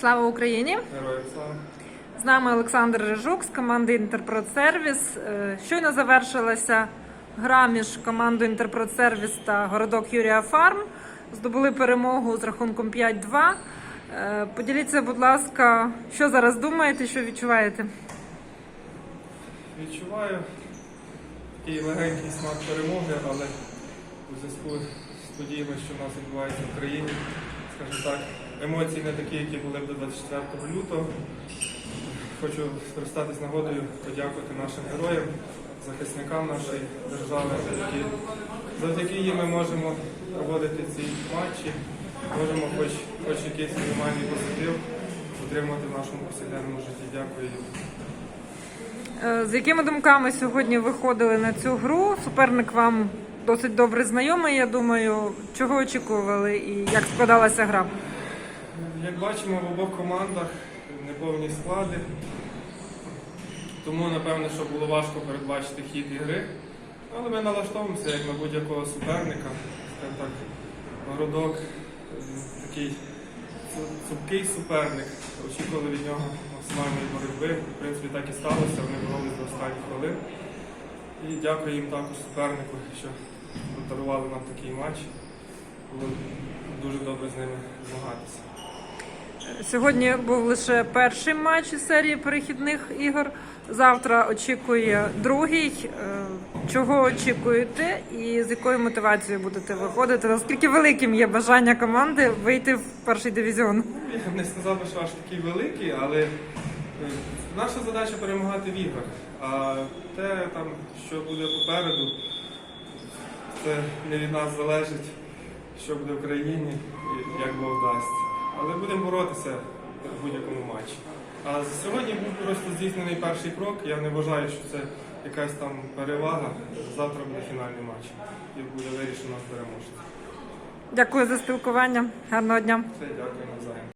Слава Україні! Героям слава. З нами Олександр Рижук з команди Інтерпродсервіс. Е, Щойно завершилася гра між командою Інтерпродсервіс та городок Юрія Фарм. Здобули перемогу з рахунком 5-2. Е, Поділіться, будь ласка, що зараз думаєте, що відчуваєте? Відчуваю такий легенький смак перемоги, але у зв'язку з подіями, що в нас відбувається в країні, скажімо так, емоції не такі, які були б до 24 лютого. Хочу скористатись нагодою, подякувати нашим героям, захисникам нашої держави, завдяки, завдяки їм ми можемо проводити ці матчі, можемо хоч, хоч якийсь мінімальний позитив отримати в нашому повсякденному житті. Дякую їм. Е, З якими думками сьогодні виходили на цю гру? Суперник вам досить добре знайомий, я думаю. Чого очікували і як складалася гра? Як бачимо, в обох командах неповні склади, тому напевно, що було важко передбачити хід ігри. Але ми налаштовуємося як на будь-якого суперника. Так, городок такий цупкий суперник. Очікували від нього максимальної боротьби. В принципі, так і сталося. Вони боролись до останніх хвилин. І дякую їм також супернику, що подарували нам такий матч. Було дуже добре з ними змагатися. Сьогодні був лише перший матч із серії перехідних ігор. Завтра очікує другий. Е, Чого очікуєте і з якою мотивацією будете виходити? Наскільки великим є бажання команди вийти в перший дивізіон? Я б не сказав що аж такі великі, але е, наша задача перемагати в іграх. А те, там, що буде попереду, це не від нас залежить, що буде в країні і як Бог дасть. Але будемо боротися в будь-якому матчі. А сьогодні був просто здійснений перший крок. Я не вважаю, що це якась там перевага. Завтра буде фінальний матч і буде вирішено переможця. Дякую за спілкування. Гарного дня. Все, дякую навзаєм.